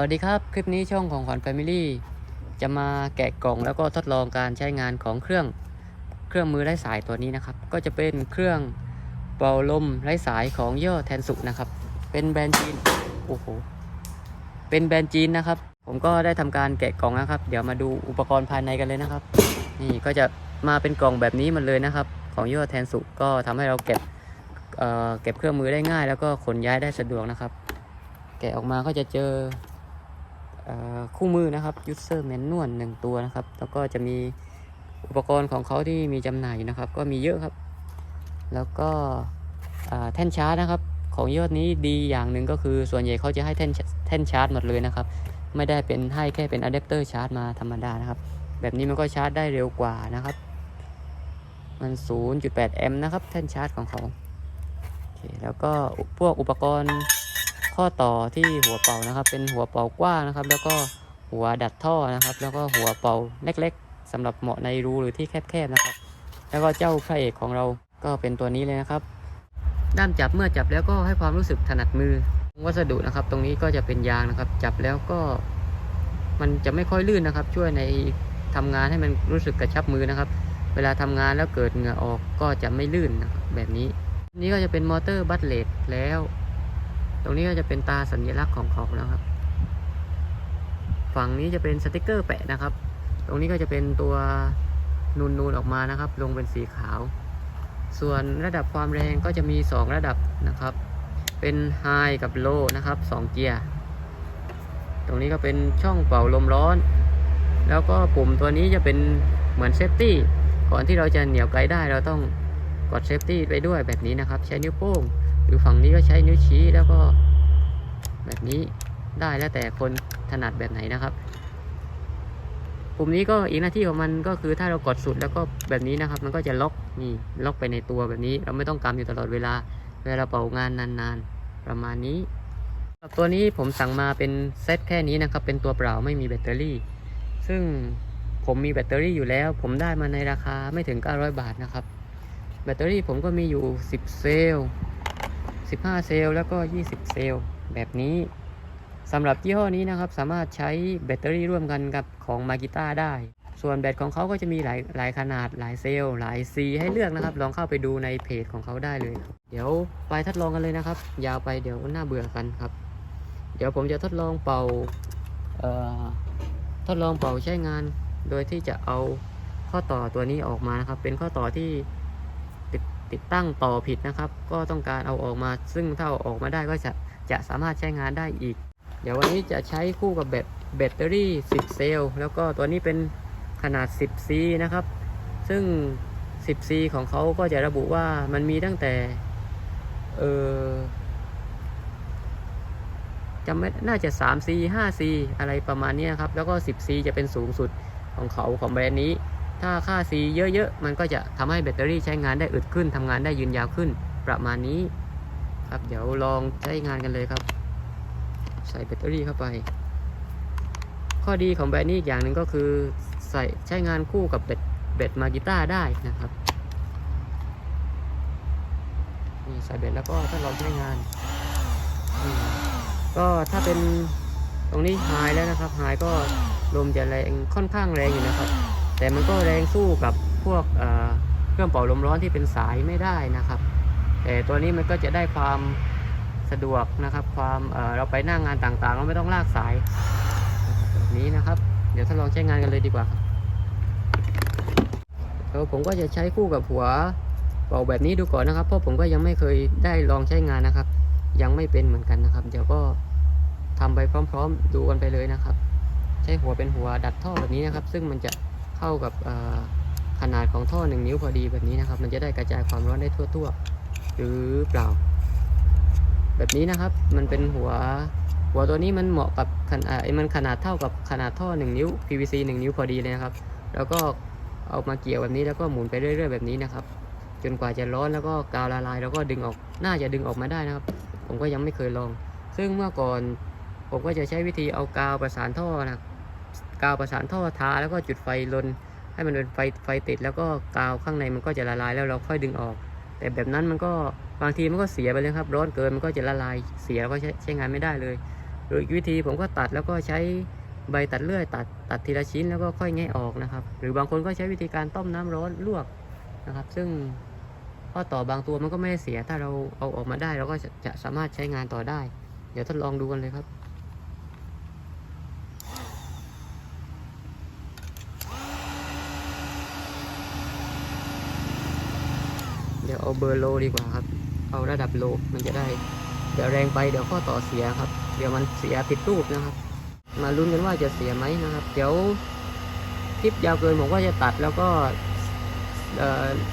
วัสดีครับ คลิปนี้ช่องของขวัญแฟมิลี่จะมาแกะกล่องแล้วก็ทดลองการใช้งานของเครื่องเครื่องมือไร้สายตัวนี้นะครับ ก็จะเป็นเครื่องเป่าลมไร้สายของย่อแทนสุนะครับ เป็นแบรนด์จีนโอ้โหเป็นแบรนด์จีนนะครับ ผมก็ได้ทำการแกะกล่องนะครับ เดี๋ยวมาดูอุปกรณ์ภายในกันเลยนะครับ นี่ก็จะมาเป็นกล่องแบบนี้มันเลยนะครับ ของย่อแทนสุก็ทำให้เราเก็บเอ่อเก็บเครื่องมือได้ง่าย แล้วก็ขนย้ายได้สะดวกนะครับ แกะออกมาก็จะเจอ คู่มือนะครับ user manual หนึ่งตัวนะครับ แล้วก็จะมีอุปกรณ์ของเขาที่มีจำหน่ายอยู่นะครับ ก็มีเยอะครับ แล้วก็แท่นชาร์จนะครับ ของยอดนี้ดีอย่างหนึ่งก็คือส่วนใหญ่เขาจะให้แท่นแท่นชาร์จหมดเลยนะครับ ไม่ได้เป็นให้แค่เป็นอะแดปเตอร์ชาร์จมาธรรมดานะครับ แบบนี้มันก็ชาร์จได้เร็วกว่านะครับ มัน 0.8 แอมป์นะครับ แท่นชาร์จของเขาโอเคแล้วก็พวกอุปกรณ์ ข้อต่อที่หัวเป่านะครับ เป็นหัวเป่ากว้างนะครับ แล้วก็หัวดัดท่อนะครับ แล้วก็หัวเป่าเล็กๆสำหรับเหมาะในรูหรือที่แคบๆนะครับ แล้วก็เจ้าพระเอกของเราก็เป็นตัวนี้เลยนะครับ ด้ามจับเมื่อจับแล้วก็ให้ความรู้สึกถนัดมือ วัสดุนะครับ ตรงนี้ก็จะเป็นยางนะครับ จับแล้วก็ มันจะไม่ค่อยลื่นนะครับ ช่วยในทำงานให้มันรู้สึกกระชับมือนะครับ เวลาทำงานแล้วเกิดเหงื่อออกก็จะไม่ลื่นนะครับแบบนี้ นี่ก็จะเป็นมอเตอร์บัตเลตแล้ว ตรงนี้ก็จะเป็นตาสัญลักษณ์ของเขานะครับ ฝั่งนี้จะเป็นสติกเกอร์แปะนะครับ ตรงนี้ก็จะเป็นตัวนูนๆออกมานะครับ ลงเป็นสีขาว ส่วนระดับความแรงก็จะมี 2 ระดับนะครับ เป็นไฮกับโลนะครับ2เกียร์ตรงนี้ก็เป็นช่องเป่าลมร้อน แล้วก็ปุ่มตัวนี้จะเป็นเหมือนเซฟตี้ก่อนที่เราจะเหนี่ยวไกลได้เราต้องกดเซฟตี้ไปด้วยแบบนี้นะครับ ใช้นิ้วโป้ง หรือฝั่งนี้ก็ใช้นิ้วชี้แล้วก็แบบนี้ได้แล้วแต่คนถนัดแบบไหนนะครับ ปุ่มนี้ก็อีกหน้าที่ของมันก็คือถ้าเรากดสุดแล้วก็แบบนี้นะครับ มันก็จะล็อกนี่ล็อกไปในตัวแบบนี้ เราไม่ต้องกำอยู่ตลอดเวลาเวลาเป่างานนานๆ ประมาณนี้ตัวนี้ผมสั่งมาเป็นเซตแค่นี้นะครับ เป็นตัวเปล่าไม่มีแบตเตอรี่ ซึ่งผมมีแบตเตอรี่อยู่แล้ว ผมได้มาในราคาไม่ถึง 900 บาทนะครับ แบตเตอรี่ผมก็มีอยู่ 10 เซลล์ 15 เซลล์แล้วก็ 20 เซลล์แบบนี้สำหรับยี่ห้อนี้นะครับสามารถใช้แบตเตอรี่ร่วมกันกับของมากิต้าได้ ส่วนแบตของเขาก็จะมีหลายหลายขนาดหลายเซลล์หลายซีให้เลือกนะครับ ลองเข้าไปดูในเพจของเขาได้เลย เดี๋ยวไปทดลองกันเลยนะครับ ยาวไปเดี๋ยวน่าเบื่อกันครับ เดี๋ยวผมจะทดลองเป่าเอ่อทดลองเป่าใช้งาน โดยที่จะเอาข้อต่อตัวนี้ออกมานะครับ เป็นข้อต่อที่ ติดตั้งต่อผิดนะครับ ก็ต้องการเอาออกมา ซึ่งถ้าออกมาได้ก็จะจะสามารถใช้งานได้อีก เดี๋ยววันนี้จะใช้คู่กับแบตแบตเตอรี่ 10 เซลล์แล้วก็ตัวนี้เป็นขนาด 10C นะครับ ซึ่ง 10C ของเขาก็จะระบุว่ามันมีตั้งแต่ เออจำไม่น่าจะ 3C 5C อะไรประมาณนี้ครับ แล้วก็ 10C จะเป็นสูงสุดของเขาของแบรนด์นี้ ถ้าค่า C เยอะๆ มันก็จะทำให้แบตเตอรี่ใช้งานได้อึดขึ้นทำงานได้ยืนยาวขึ้นประมาณนี้ ครับเดี๋ยวลองใช้งานกันเลยครับ ใส่แบตเตอรี่เข้าไป ข้อดีของแบรนด์นี้อีกอย่างหนึ่งก็คือใส่ใช้งานคู่กับแบตแบตมากิต้าได้นะครับนี่ใส่แบตแล้วก็ถ้าเราใช้งาน ก็ถ้าเป็นตรงนี้ไฮแล้วนะครับไฮก็ลมจะแรงค่อนข้างแรงอยู่นะครับ แต่มันก็แรงสู้กับพวกเเครื่องเป่าลมร้อนที่เป็นสายไม่ได้นะครับ แต่ตัวนี้มันก็จะได้ความสะดวกนะครับ ความเเราไปหน้างงานต่างๆ เราไม่ต้องลากสายแบบนี้นะครับ เดี๋ยวทดลองใช้งานกันเลยดีกว่าครับผมก็จะใช้คู่กับหัวเป่าแบบนี้ดูก่อนนะครับ เพราะผมก็ยังไม่เคยได้ลองใช้งานนะครับ ยังไม่เป็นเหมือนกันนะครับ เดี๋ยวก็ทำไปพร้อม ๆ ดูกันไปเลยนะครับ ใช้หัวเป็นหัวดัดท่อแบบนี้นะครับ ซึ่งมันจะ เข้ากับขนาดของท่อหนึ่งนิ้วพอดีแบบนี้นะครับ มันจะได้กระจายความร้อนได้ทั่วๆหรือเปล่า แบบนี้นะครับมันเป็นหัวหัวตัวนี้มันเหมาะกับขนาดมันขนาดเท่ากับขนาดท่อ 1 นิ้ว PVC 1 นิ้วพอดีเลยนะครับ แล้วก็เอามาเกี่ยวแบบนี้แล้วก็หมุนไปเรื่อย ๆ แบบนี้นะครับ จนกว่าจะร้อนแล้วก็กาวละลาย แล้วก็ดึงออกน่าจะดึงออกมาได้นะครับ ผมก็ยังไม่เคยลอง ซึ่งเมื่อก่อนผมก็จะใช้วิธีเอากาวประสานท่อนะ กาวประสานท่อทาแล้วก็จุดไฟลน ให้มันเป็นไฟไฟติดแล้วก็กาวข้างในมันก็จะละลายแล้วเราค่อยดึงออก แต่แบบนั้นมันก็บางทีมันก็เสียไปเลยครับร้อนเกินมันก็จะละลายเสียแล้วก็ใช้ใช้งานไม่ได้เลยหรืออีกวิธีผมก็ตัดแล้วก็ใช้ใบตัดเลื่อยตัดตัดทีละชิ้นแล้วก็ค่อยแงะออกนะครับ หรือบางคนก็ใช้วิธีการต้มน้ำร้อนลวกนะครับ ซึ่งข้อต่อบางตัวมันก็ไม่ได้เสีย ถ้าเราเอาออกมาได้เราก็จะสามารถใช้งานต่อได้ เดี๋ยวทดลองดูกันเลยครับ เบอร์โลดีกว่าครับ เอาระดับโลมันจะได้ เดี๋ยวแรงไปเดี๋ยวข้อต่อเสียครับ เดี๋ยวมันเสียผิดรูปนะครับ มาลุ้นกันว่าจะเสียไหมนะครับ เดี๋ยวคลิปยาวเกินผมก็จะตัดแล้วก็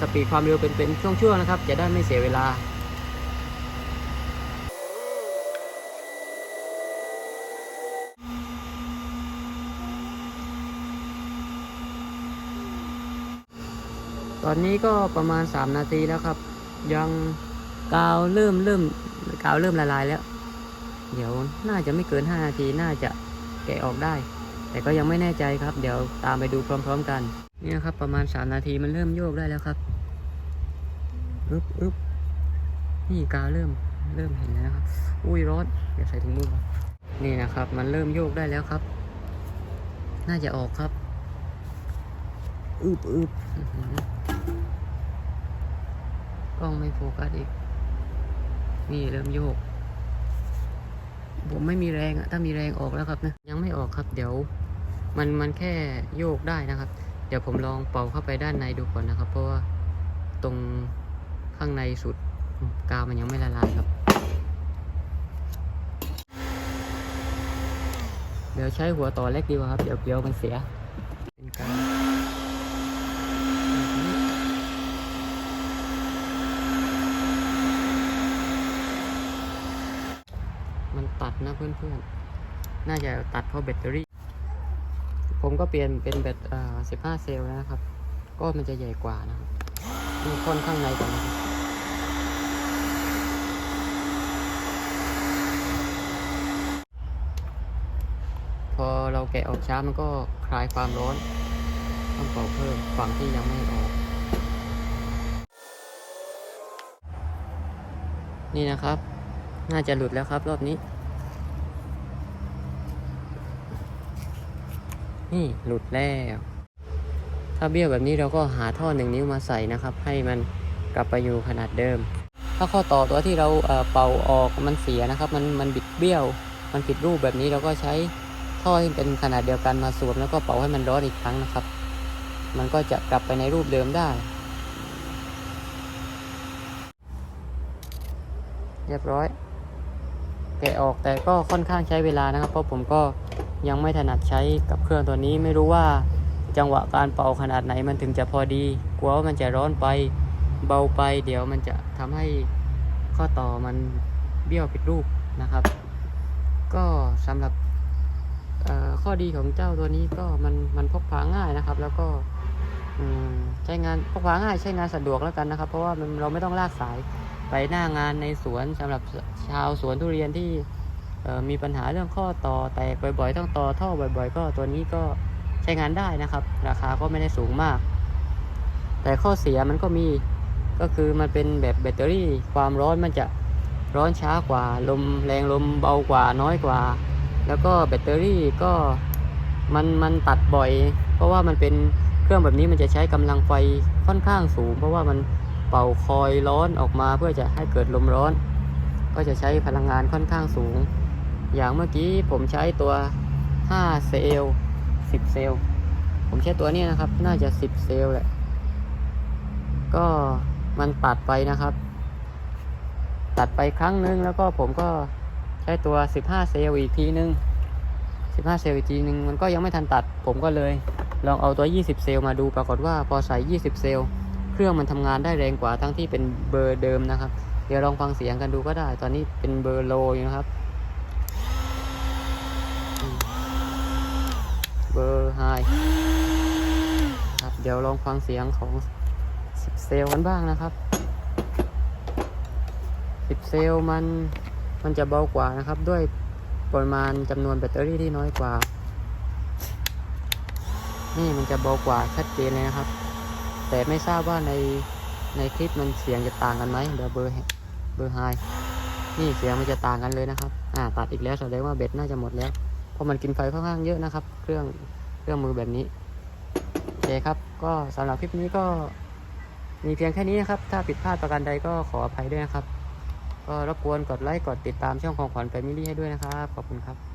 สปีดความเร็วเป็นเป็นช่วงๆนะครับ จะได้ไม่เสียเวลาตอนนี้ก็ประมาณ 3 นาทีแล้วครับ ยังกาวเริ่มเริ่มกาวเริ่มละลายแล้ว เดี๋ยวน่าจะไม่เกิน 5 นาทีน่าจะแกะออกได้ แต่ก็ยังไม่แน่ใจครับ เดี๋ยวตามไปดูพร้อม ๆ กันนี่นะครับ ประมาณ 3 นาทีมันเริ่มโยกได้แล้วครับอึ๊บอึ๊บนี่กาวเริ่มเริ่มเห็นแล้วนะครับ อุ้ยร้อนเดี๋ยวใส่ถุงมือก่อนนี่นะครับ มันเริ่มโยกได้แล้วครับ น่าจะออกครับอึบอึบ กล้องไม่โฟกัสอีก นี่เริ่มโยก ผมไม่มีแรงอะถ้ามีแรงออกแล้วครับนะ ยังไม่ออกครับ เดี๋ยว มันมันแค่โยกได้นะครับ เดี๋ยวผมลองเป่าเข้าไปด้านในดูก่อนนะครับ เพราะว่าตรงข้างในสุดกาวมันยังไม่ละลายครับ เดี๋ยวใช้หัวต่อเล็กดีกว่าครับ เดี๋ยวเกลียวมันเสีย เป็นกาวแบบนี้มั นตัดนะเพื่อนๆ น่าจะตัดเพราะแบตเตอรี่ ผมก็เปลี่ยนเป็นแบตอ่า15เซลล์นะครับ ก็มันจะใหญ่กว่านะครับมีค่อนข้างในก่อนนะครับพอเราแกะออกช้ามันก็คลายความร้อน ต้องเป่าเพิ่มฝั่งที่ยังไม่ออก นี่นะครับ น่าจะหลุดแล้วครับรอบนี้ นี่หลุดแล้ว ถ้าเบี้ยวแบบนี้เราก็หาท่อหนึ่งนิ้วมาใส่นะครับ ให้มันกลับไปอยู่ขนาดเดิม ถ้าข้อต่อตัวที่เราเป่าออกมันเสียนะครับ มันมันบิดเบี้ยว มันผิดรูปแบบนี้เราก็ใช้ท่อที่เป็นขนาดเดียวกันมาสวมแล้วก็เป่าให้มันร้อนอีกครั้งนะครับ มันก็จะกลับไปในรูปเดิมได้ เรียบร้อยแกะออกแต่ก็ค่อนข้างใช้เวลานะครับ เพราะผมก็ ยังไม่ถนัดใช้กับเครื่องตัวนี้ไม่รู้ว่าจังหวะการเป่าขนาดไหนมันถึงจะพอดี กลัวว่ามันจะร้อนไปเบาไป เดี๋ยวมันจะทำให้ข้อต่อมันเบี้ยวผิดรูปนะครับ ก็สำหรับข้อดีของเจ้าตัวนี้ก็มันมันพกพาง่ายนะครับ แล้วก็ใช้งานพกพาง่ายใช้งานสะดวกแล้วกันนะครับ เพราะว่าเราไม่ต้องลากสายไปหน้างานในสวนสำหรับชาวสวนทุเรียนที่ มีปัญหาเรื่องข้อต่อแตกบ่อยๆ ต้องต่อท่อบ่อยๆ ก็ตัวนี้ก็ใช้งานได้นะครับ ราคาก็ไม่ได้สูงมาก แต่ข้อเสียมันก็มีก็คือมันเป็นแบบแบตเตอรี่ความร้อนมันจะร้อนช้ากว่าลมแรงลมเบากว่าน้อยกว่า แล้วก็แบตเตอรี่ก็มันมันตัดบ่อย เพราะว่ามันเป็นเครื่องแบบนี้มันจะใช้กำลังไฟค่อนข้างสูง เพราะว่ามันเป่าคอยร้อนออกมาเพื่อจะให้เกิดลมร้อน ก็จะใช้พลังงานค่อนข้างสูง อย่างเมื่อกี้ผมใช้ตัว 5 เซลล์10 เซลล์ ผมใช้ตัวนี้นะครับ น่าจะ 10 เซลล์แหละ ก็มันตัดไปนะครับ ตัดไปครั้งนึงแล้วก็ผมก็ใช้ตัว 15 เซลล์อีกทีนึง 15 เซลล์อีกทีนึง มันก็ยังไม่ทันตัด ผมก็เลยลองเอาตัว 20 เซลล์มาดู ปรากฏว่าพอใส่ 20 เซลล์ เครื่องมันทำงานได้แรงกว่าทั้งที่เป็นเบอร์เดิมนะครับ เดี๋ยวลองฟังเสียงกันดูก็ได้ ตอนนี้เป็นเบอร์โลอยู่นะครับอืมเบอ ร์ไฮครับเดี๋ยวลองฟังเสียงของ10เซลล์กันบ้างนะครับ10เซลล์มันมันจะเบากว่านะครับ ด้วยปริมาณจำนวนแบตเตอรี่ที่น้อยกว่า นี่มันจะเบากว่าชัดเจนเลยนะครับ แต่ไม่ทราบว่าในในคลิปมันเสียงจะต่างกันไหมเดี๋ยวเบอร์เบอร์ไฮนี่เสียงมันจะต่างกันเลยนะครับ อ่าตัดอีกแล้วแสดงว่าเบ็ดน่าจะหมดแล้ว ราะมันกินไฟค่อนข้างเยอะนะครับ เครื่องเครื่องมือแบบนี้โอเคครับ ก็สำหรับคลิปนี้ก็มีเพียงแค่นี้นะครับ ถ้าผิดพลาดประการใดก็ขออภัยด้วยนะครับ ก็รบกวนกดไลค์กดติดตามช่องของขวัญแฟมิลี่ให้ด้วยนะครับ ขอบคุณครับ